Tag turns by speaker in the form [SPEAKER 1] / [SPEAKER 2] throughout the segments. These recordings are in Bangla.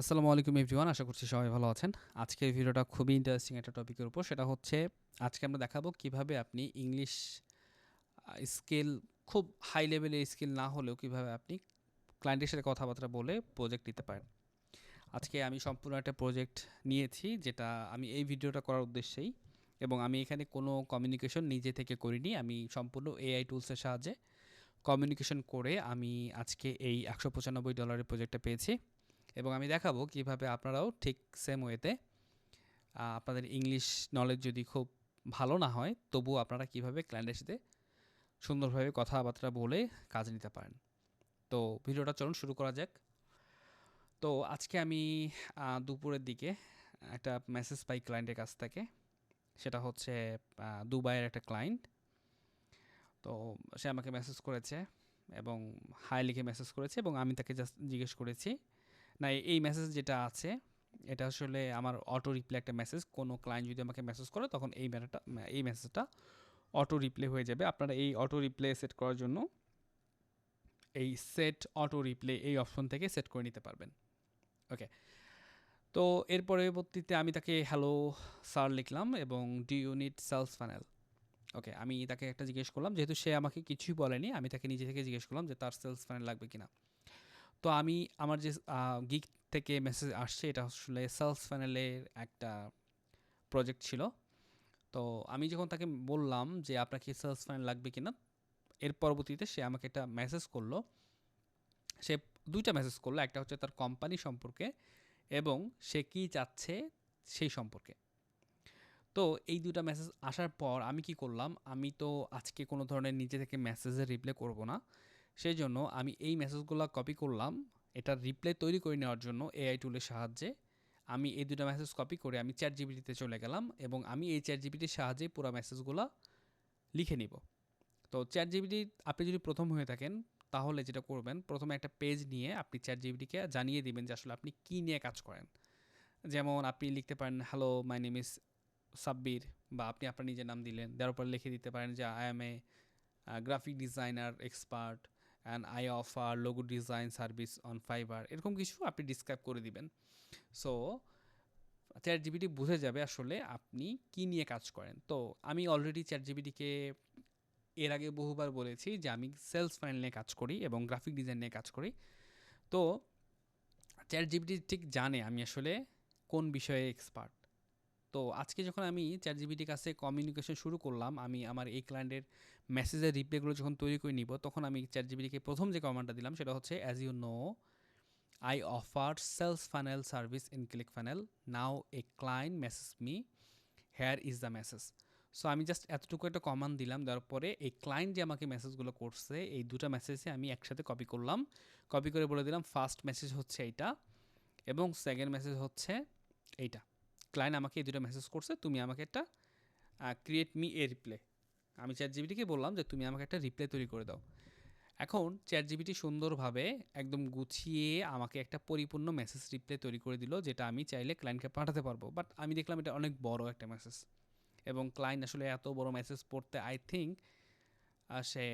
[SPEAKER 1] আসসালামু আলাইকুম এভরিওয়ান, আশা করছি সবাই ভালো আছেন। আজকের ভিডিওটা খুবই ইন্টারেস্টিং একটা টপিকের উপর, সেটা হচ্ছে আজকে আমরা দেখাবো কীভাবে আপনি ইংলিশ স্কিল খুব হাই লেভেলের স্কিল না হলেও কীভাবে আপনি ক্লায়েন্টের সাথে কথাবার্তা বলে প্রজেক্ট নিতে পারেন। আজকে আমি সম্পূর্ণ একটা প্রজেক্ট নিয়েছি, যেটা আমি এই ভিডিওটা করার উদ্দেশ্যেই, এবং আমি এখানে কোনো কমিউনিকেশন নিজে থেকে করিনি, আমি সম্পূর্ণ এআই টুলসের সাহায্যে কমিউনিকেশন করে আমি আজকে এই একশো পঁচানব্বই ডলারের প্রজেক্টটা পেয়েছি। এবং আমি দেখাবো কীভাবে আপনারাও ঠিক সেম ওয়েতে আপনাদের ইংলিশ নলেজ যদি খুব ভালো না হয়, তবুও আপনারা কীভাবে ক্লায়েন্টের সাথে সুন্দরভাবে কথাবার্তা বলে কাজ নিতে পারেন। তো ভিডিওটা চলুন শুরু করা যাক। তো আজকে আমি দুপুরের দিকে একটা মেসেজ পাই ক্লায়েন্টের কাছ থেকে। সেটা হচ্ছে দুবাইয়ের একটা ক্লায়েন্ট তো সে আমাকে মেসেজ করেছে এবং হাই লিখে মেসেজ করেছে এবং আমি তাকে জাস্ট জিজ্ঞেস করেছি না এই মেসেজ যেটা আছে, এটা আসলে আমার অটো রিপ্লে একটা মেসেজ কোনো ক্লায়েন্ট যদি আমাকে মেসেজ করে, তখন এই ম্যাটারটা এই মেসেজটা অটো রিপ্লে হয়ে যাবে। আপনারা এই অটো রিপ্লে সেট করার জন্য এই সেট অটো রিপ্লে এই অপশন থেকে সেট করে নিতে পারবেন। ওকে তো এর পরবর্তীতে আমি তাকে হ্যালো স্যার লিখলাম এবং D unit sales panel okay আমি তাকে একটা জিজ্ঞেস করলাম, যেহেতু সে আমাকে কিছুই বলেনি, আমি তাকে নিজে থেকে জিজ্ঞেস করলাম যে তার সেলস প্যানেল লাগবে কিনা। তো আমি আমার যে গিক থেকে মেসেজ আসছে, এটা আসলে সেলস প্যানেলের একটা প্রজেক্ট ছিল। তো আমি যখন তাকে বললাম যে আপনাকে সেলস প্যানেল লাগবে কিনা? এর পরবর্তীতে সে আমাকে একটা মেসেজ করল। সে দুইটা মেসেজ করল, একটা হচ্ছে তার কোম্পানি সম্পর্কে এবং সে কী চাচ্ছে সেই সম্পর্কে। তো এই দুটা মেসেজ আসার পর আমি কি করলাম, আমি তো আজকে কোনো ধরনের নিজে থেকে মেসেজের রিপ্লাই করব না। সেই জন্য আমি এই মেসেজগুলো কপি করলাম। এটার রিপ্লাই তৈরি করে নেওয়ার জন্য এআই টুলের সাহায্যে আমি এই দুটো মেসেজ কপি করে আমি চ্যাট জিবিটিতে চলে গেলাম এবং আমি এই চ্যাট জিবিটির সাহায্যে পুরো মেসেজগুলো লিখে নিব। তো চ্যাট জিবিটি আপনি যদি প্রথম হয়ে থাকেন, তাহলে যেটা করবেন, প্রথমে একটা পেজ নিয়ে আপনি চ্যাট জিবিটিকে জানিয়ে দিবেন যে আসলে আপনি কী নিয়ে কাজ করেন। যেমন আপনি লিখতে পারেন hello my name is Sabbir বা আপনি আপনার নিজের নাম দিলেন, দেওয়ার পর লিখে দিতে পারেন যে I am a graphic designer expert and I offer logo design service on Fiverr এরকম কিছু আপনি ডিসক্রাইব করে দিবেন। সো চ্যাট জিবিটি বুঝে যাবে আসলে আপনি কি নিয়ে কাজ করেন। তো আমি অলরেডি চ্যাট জিবিটিকে এর আগে বহুবার বলেছি যে আমি সেলস ফাইল নিয়ে কাজ করি এবং গ্রাফিক ডিজাইন নিয়ে কাজ করি। তো চ্যাট জিবিটি ঠিক জানে আমি আসলে কোন বিষয়ে এক্সপার্ট তো আজকে যখন আমি চ্যাট জিবিটির কাছে কমিউনিকেশন শুরু করলাম, আমি আমার এই ক্লায়েন্টের মেসেজের রিপ্লাইগুলো যখন তৈরি করে নিব, তখন আমি চ্যাট জিবিটিকে প্রথম যে কমান্ডটা দিলাম সেটা হচ্ছে as you know I offer sales funnel service in click funnel now a client message me here is the message so আমি জাস্ট এতটুকু একটা কমান্ড দিলাম, দেওয়ার পরে এই ক্লায়েন্ট যে আমাকে মেসেজগুলো করছে, এই দুটো মেসেজে আমি একসাথে কপি করলাম। কপি করে বলে দিলাম ফার্স্ট মেসেজ হচ্ছে এইটা এবং সেকেন্ড মেসেজ হচ্ছে এইটা। ক্লায়েন্ট আমাকে এই দুটো মেসেজ করছে, তুমি আমাকে একটা ক্রিয়েট মি এ রিপ্লে আমি চ্যাট জিবিটিকে বললাম যে, তুমি আমাকে একটা রিপ্লে তৈরি করে দাও। এখন চ্যাট জিবিটি সুন্দরভাবে একদম গুছিয়ে আমাকে একটা পরিপূর্ণ মেসেজ রিপ্লে তৈরি করে দিল, যেটা আমি চাইলে ক্লায়েন্টকে পাঠাতে পারব। বাট আমি দেখলাম এটা অনেক বড় একটা মেসেজ এবং ক্লায়েন্ট আসলে এত বড় মেসেজ পড়তে আই থিঙ্ক সে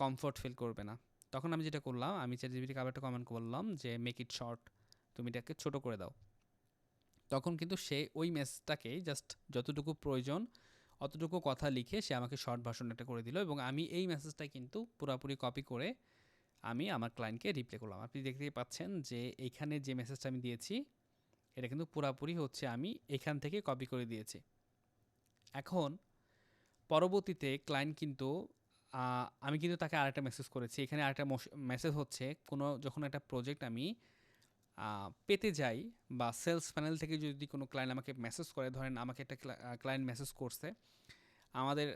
[SPEAKER 1] কমফর্ট ফিল করবে না। তখন আমি যেটা করলাম, আমি চ্যাট জিবিটিকে আবার একটা কমেন্ট করলাম যে মেক ইট শর্ট তুমি এটাকে ছোটো করে দাও। তখন কিন্তু সে ওই মেসেজটাকেই জাস্ট যতটুকু প্রয়োজন, অতটুকু কথা লিখে সে আমাকে শর্ট একটা করে দিল এবং আমি এই মেসেজটা কিন্তু পুরোপুরি কপি করে আমি আমার ক্লায়েন্টকে রিপ্লাই করলাম। আপনি দেখতেই পাচ্ছেন যে এইখানে যে মেসেজটা আমি দিয়েছি, এটা কিন্তু পুরাপুরি হচ্ছে আমি এখান থেকে কপি করে দিয়েছি। এখন পরবর্তীতে ক্লায়েন্ট কিন্তু আমি কিন্তু তাকে আরেকটা মেসেজ করেছি। এখানে আরেকটা মেসেজ হচ্ছে কোনো যখন একটা প্রজেক্ট আমি পেতে যাই বা সেলস প্যানেল থেকে যদি কোনো ক্লায়েন্ট আমাকে মেসেজ করে, ধরেন আমাকে একটা ক্লায়েন্ট মেসেজ করছে, আমাদের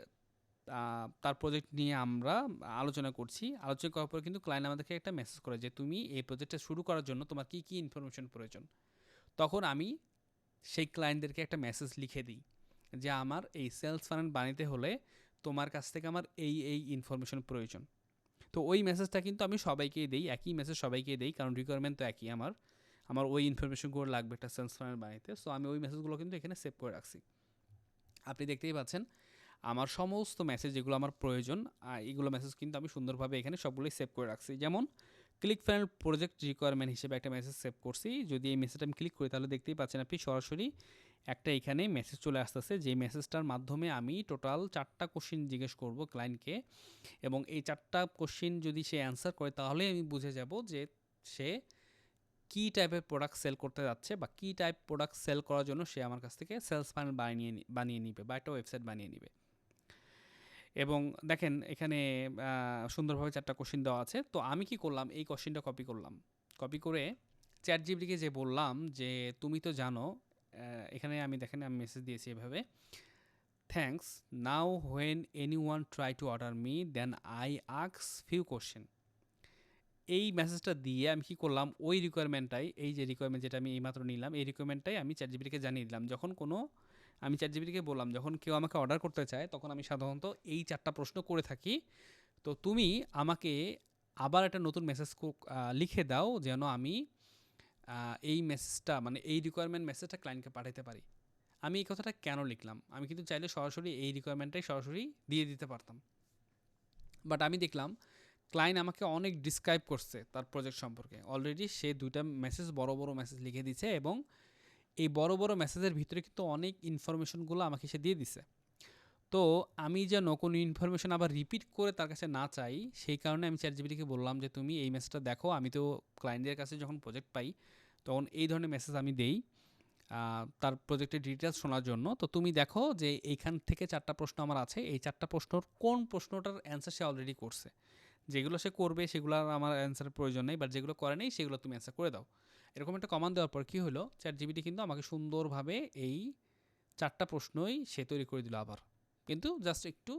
[SPEAKER 1] তার প্রজেক্ট নিয়ে আমরা আলোচনা করছি, আলোচনা করার পর কিন্তু ক্লায়েন্ট আমাদেরকে একটা মেসেজ করে যে, তুমি এই প্রজেক্টটা শুরু করার জন্য তোমার কী কী ইনফরমেশন প্রয়োজন? তখন আমি সেই ক্লায়েন্টদেরকে একটা মেসেজ লিখে দিই যে, আমার এই সেলস ফানেল বানাতে হলে তোমার কাছ থেকে আমার এই এই ইনফরমেশন প্রয়োজন। তো ওই মেসেজটা কিন্তু আমি সবাইকেই দিই, একই মেসেজ সবাইকেই দিই, কারণ রিকোয়ারমেন্ট তো একই আমার। আমার ওই ইনফরমেশনগুলো লাগবে একটা সেলস ফানেল বানাইতে সো আমি ওই মেসেজগুলো কিন্তু এখানে সেভ করে রাখছি। আপনি দেখতেই পাচ্ছেন, আমার সমস্ত মেসেজ যেগুলো আমার প্রয়োজন এগুলো মেসেজ কিন্তু আমি সুন্দরভাবে এখানে সবগুলোই সেভ করে রাখছি। যেমন ক্লিক ফাইনাল প্রজেক্ট রিকোয়ারমেন্ট হিসেবে একটা মেসেজ সেভ করছি। যদি এই মেসেজটা আমি ক্লিক করি, তাহলে দেখতেই পাচ্ছেন আপনি সরাসরি একটা এখানে মেসেজ চলে আসতেছে, যে মেসেজটার মাধ্যমে আমি টোটাল চারটা কোশ্চিন জিজ্ঞেস করব ক্লায়েন্টকে এবং এই চারটা কোশ্চিন যদি সে অ্যান্সার করে, তাহলে আমি বুঝে যাব যে সে কী টাইপের প্রোডাক্ট সেল করতে যাচ্ছে বা কী টাইপ প্রোডাক্ট সেল করার জন্য সে আমার কাছ থেকে সেলস প্যানেল বানিয়ে বানিয়ে নিবে বা একটা ওয়েবসাইট বানিয়ে নিবে। এবং দেখেন, এখানে সুন্দরভাবে চারটা কোশ্চিন দেওয়া আছে। তো আমি কি করলাম? এই কোশ্চিনটা কপি করলাম। কপি করে চ্যাট জিবিটিকে যে বললাম যে, তুমি তো জানো এখানে আমি দেখেন, আমি মেসেজ দিয়েছি এভাবে। Thanks now when anyone try to order me then I আক্স few question এই মেসেজটা দিয়ে আমি কি করলাম? ওই রিকোয়ারমেন্টটাই এই যে রিকোয়ারমেন্ট যেটা আমি এইমাত্র নিলাম, এই রিকোয়ারমেন্টটাই আমি চ্যাট জিবিটিকে জানিয়ে দিলাম। যখন কোনো, আমি চ্যাট জিবিটিকে বললাম, যখন কেউ আমাকে অর্ডার করতে চায়, তখন আমি সাধারণত এই চারটা প্রশ্ন করে থাকি। তো তুমি আমাকে আবার একটা নতুন মেসেজ লিখে দাও যেন আমি এই মেসেজটা মানে এই রিকোয়ারমেন্ট মেসেজটা ক্লায়েন্টকে পাঠাতে পারি। আমি এই কথাটা কেন লিখলাম? আমি কিন্তু চাইলে সরাসরি এই রিকোয়ারমেন্টটাই সরাসরি দিয়ে দিতে পারতাম। বাট আমি দেখলাম ক্লায়েন্ট আমাকে অনেক ডিসক্রাইব করছে তার প্রজেক্ট সম্পর্কে। অলরেডি সে দুইটা মেসেজ বড় বড় মেসেজ লিখে দিছে এবং এই বড় বড় মেসেজের ভিতরে কিন্তু অনেক ইনফরমেশনগুলো আমাকে সে দিয়ে দিছে। তো আমি যেন কোনো ইনফরমেশন আবার রিপিট করে তার কাছে না চাই, সেই কারণে আমি চ্যাট জিবিটিকে বললাম যে, তুমি এই মেসেজটা দেখো, আমি তো ক্লায়েন্টের কাছে যখন প্রজেক্ট পাই, তখন এই ধরনের মেসেজ আমি দেই তার প্রজেক্টের ডিটেলস শোনার জন্য। তো তুমি দেখো যে এইখান থেকে চারটা প্রশ্ন আমার আছে, এই চারটা প্রশ্নর কোন প্রশ্নটার অ্যান্সার সে অলরেডি করছে? যেগুলো সে করবে সেগুলো আমার অ্যান্সারের প্রয়োজন নেই বাট যেগুলো করে নেই, সেগুলো তুমি অ্যান্সার করে দাও। এরকম একটা কমান্ড দেওয়ার পর কী হলো চ্যাট জিবিটি কিন্তু আমাকে সুন্দরভাবে এই চারটা প্রশ্নই সে তৈরি করে দিল আবার। কিন্তু জাস্ট একটু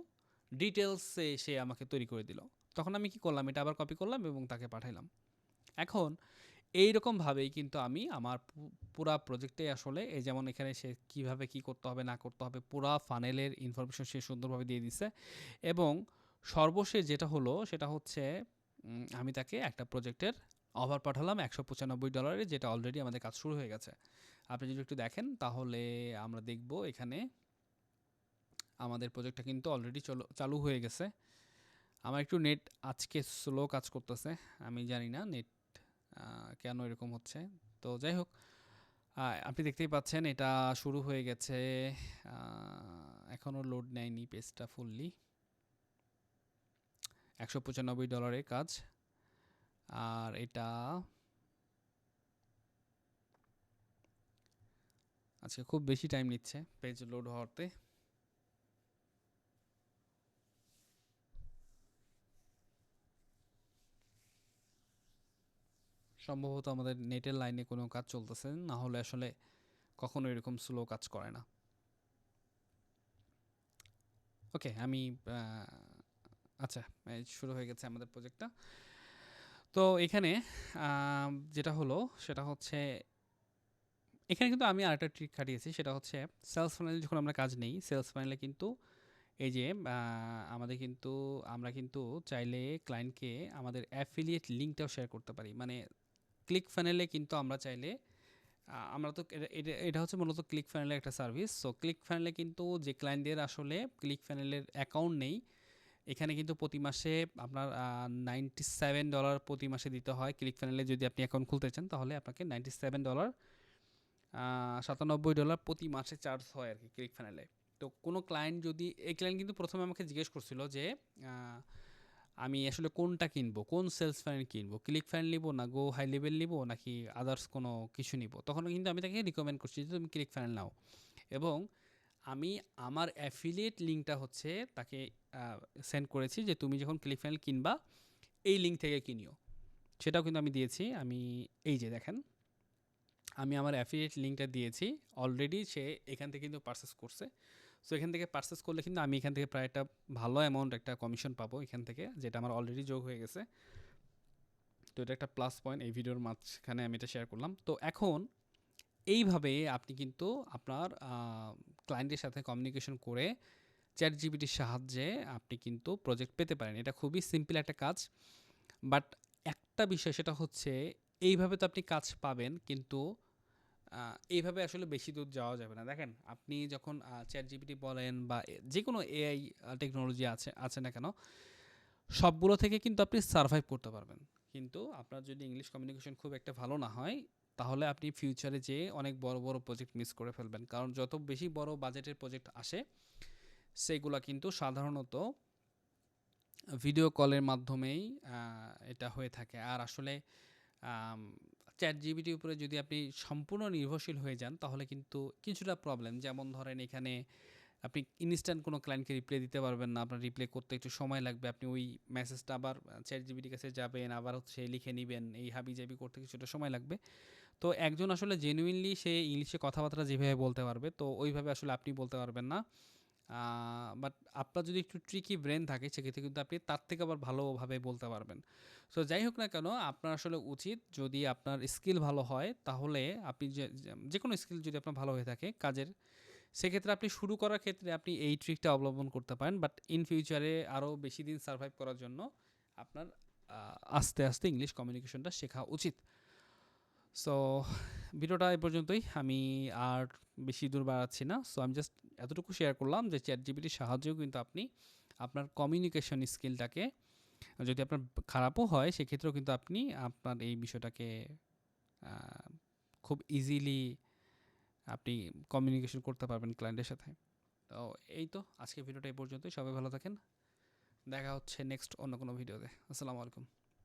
[SPEAKER 1] ডিটেলসে সে আমাকে তৈরি করে দিল। তখন আমি কি করলাম? এটা আবার কপি করলাম এবং তাকে পাঠাইলাম। এখন এই রকমভাবেই কিন্তু আমি আমার পুরা প্রজেক্টে আসলে এই যেমন এখানে সে কীভাবে কি করতে হবে, না করতে হবে, পুরা ফানেলের ইনফরমেশন সে সুন্দরভাবে দিয়ে দিছে। এবং সর্বশেষ যেটা হলো, সেটা হচ্ছে আমি তাকে একটা প্রজেক্টের অফার পাঠালাম একশো পঁচানব্বই ডলারে যেটা অলরেডি আমাদের কাজ শুরু হয়ে গেছে। আপনি যদি একটু দেখেন, তাহলে আমরা দেখব এখানে আমাদের প্রজেক্টটা কিন্তু অলরেডি চলো হয়ে গেছে। আমার একটু নেট আজকে স্লো কাজ করতেছে, আমি জানি না নেট কেন এরকম হচ্ছে। তো যাই হোক আপনি দেখতেই পাচ্ছেন এটা শুরু হয়ে গেছে এখনও লোড নেয়নি পেজটা ফুললি একশো পঁচানব্বই ডলারের কাজ। আর এটা আজকে খুব বেশি টাইম নিচ্ছে পেজ লোড হওয়াতে। সম্ভবত আমাদের নেটের লাইনে কোনো কাজ চলতেছে, না হলে আসলে কখনো এরকম স্লো কাজ করে না। ওকে আমি আচ্ছা শুরু হয়ে গেছে আমাদের প্রজেক্টটা তো এখানে যেটা হলো, সেটা হচ্ছে, এখানে কিন্তু আমি আরেকটা ট্রিক খাটিয়েছি সেটা হচ্ছে সেলস ফাইনালে যখন আমরা কাজ নেই সেলস ফাইনালে কিন্তু এই যে আমাদের কিন্তু, আমরা কিন্তু চাইলে ক্লায়েন্টকে আমাদের অ্যাফিলিয়েট লিঙ্কটাও শেয়ার করতে পারি। মানে ক্লিক ফ্যানেলে কিন্তু আমরা চাইলে আমরা তো এটা- হচ্ছে মূলত ক্লিক ফ্যানেলের একটা সার্ভিস সো ক্লিক ফ্যানেলে কিন্তু যে ক্লায়েন্টদের আসলে ক্লিক ফ্যানেলের অ্যাকাউন্ট নেই, এখানে কিন্তু প্রতি মাসে আপনার নাইনটি সেভেন ডলার প্রতি মাসে দিতে হয়। ক্লিক ফানেলে যদি আপনি অ্যাকাউন্ট খুলতে চান, তাহলে আপনাকে নাইনটি সেভেন ডলার সাতানব্বই ডলার প্রতি মাসে চার্জ হয় আর কি ক্লিক ফানেলে তো কোনো ক্লায়েন্ট যদি, এই ক্লায়েন্ট কিন্তু প্রথমে আমাকে জিজ্ঞেস করছিল যে আমি আসলে কোনটা কিনবো? কোন সেলস ফ্যান কিনবো? ক্লিক ফ্যান নিবো না গো হাই লেভেল নিবো নাকি আদার্স কোনো কিছু নিব? তখন কিন্তু আমি তাকে রিকমেন্ড করছি যে তুমি ক্লিক ফ্যান নাও। এবং আমি আমার অ্যাফিলিয়েট লিঙ্কটা হচ্ছে তাকে সেন্ড করেছি যে তুমি যখন ক্লিক ফ্যান কিনবা, এই লিঙ্ক থেকে কিনিও। সেটাও কিন্তু আমি দিয়েছি। আমি, এই যে দেখেন, আমি আমার অ্যাফিলিয়েট লিঙ্কটা দিয়েছি। অলরেডি সে এখান থেকে কিন্তু পারচেস করছে। সো এখান থেকে পারচেস করলে কিন্তু আমি এখান থেকে প্রায় একটা ভালো অ্যামাউন্ট একটা কমিশন পাবো এখান থেকে, যেটা আমার অলরেডি যোগ হয়ে গেছে। তো এটা একটা প্লাস পয়েন্ট এই ভিডিওর মাঝখানে আমি এটা শেয়ার করলাম। তো এখন এইভাবে আপনি কিন্তু আপনার ক্লায়েন্টের সাথে কমিউনিকেশন করে চ্যাট জিবিটির সাহায্যে আপনি কিন্তু প্রজেক্ট পেতে পারেন। এটা খুবই সিম্পল একটা কাজ। বাট একটা বিষয় সেটা হচ্ছে, এইভাবে তো আপনি কাজ পাবেন, কিন্তু এইভাবে আসলে বেশি দূর যাওয়া যাবে না। দেখেন, আপনি যখন চ্যাট জিপিটি বলেন বা যে কোনো এআই টেকনোলজি আছে আছে না কেন, সবগুলো থেকে কিন্তু আপনি সার্ভাইভ করতে পারবেন। কিন্তু আপনার যদি ইংলিশ কমিউনিকেশন খুব একটা ভালো না হয়, তাহলে আপনি ফিউচারে যেয়ে অনেক বড় বড় প্রজেক্ট মিস করে ফেলবেন। কারণ যত বেশি বড় বাজেটের প্রজেক্ট আসে সেইগুলা কিন্তু সাধারণত ভিডিও কলের মাধ্যমেই এটা হয়ে থাকে। আর আসলে চ্যাট জিবিটির উপরে যদি আপনি সম্পূর্ণ নির্ভরশীল হয়ে যান, তাহলে কিন্তু কিছুটা প্রবলেম যেমন ধরেন এখানে আপনি ইনস্ট্যান্ট কোনো ক্লায়েন্টকে রিপ্লাই দিতে পারবেন না, আপনার রিপ্লাই করতে একটু সময় লাগবে, আপনি ওই মেসেজটা আবার চ্যাট জিবিটির কাছে যাবেন, আবার হচ্ছে লিখে নেবেন, এই হাবি জাবি করতে কিছুটা সময় লাগবে। তো একজন আসলে জেনুইনলি সে ইংলিশে কথাবার্তা যেভাবে বলতে পারবে, তো ওইভাবে আসলে আপনি বলতে পারবেন না। বাট আপনার যদি একটু ট্রিকি ব্রেন থাকে, সেক্ষেত্রে কিন্তু আপনি তার থেকে আবার ভালোভাবে বলতে পারবেন। সো যাই হোক না কেন, আপনার আসলে উচিত যদি আপনার স্কিল ভালো হয়, তাহলে আপনি যে কোনো স্কিল যদি আপনার ভালো হয়ে থাকে কাজের, সেক্ষেত্রে আপনি শুরু করার ক্ষেত্রে আপনি এই ট্রিকটা অবলম্বন করতে পারেন। বাট ইন ফিউচারে আরও বেশি দিন সার্ভাইভ করার জন্য আপনার আস্তে আস্তে ইংলিশ কমিউনিকেশনটা শেখা উচিত। সো ভিডিওটা এই পর্যন্তই। আমি আর বেশি দূর বাড়াচ্ছি না। সো আমি জাস্ট এতটুকু শেয়ার করলাম যে চ্যাট জিবিটির সাহায্যেও কিন্তু আপনি আপনার কমিউনিকেশন স্কিলটাকে যদি আপনার খারাপও হয়, সেক্ষেত্রেও কিন্তু আপনি আপনার এই বিষয়টাকে খুব ইজিলি আপনি কমিউনিকেশন করতে পারবেন ক্লায়েন্টের সাথে। তো এই তো। আজকে ভিডিওটা এই পর্যন্তই। সবাই ভালো থাকেন। দেখা হচ্ছে নেক্সট অন্য কোনো ভিডিওতে। আসসালামু আলাইকুম।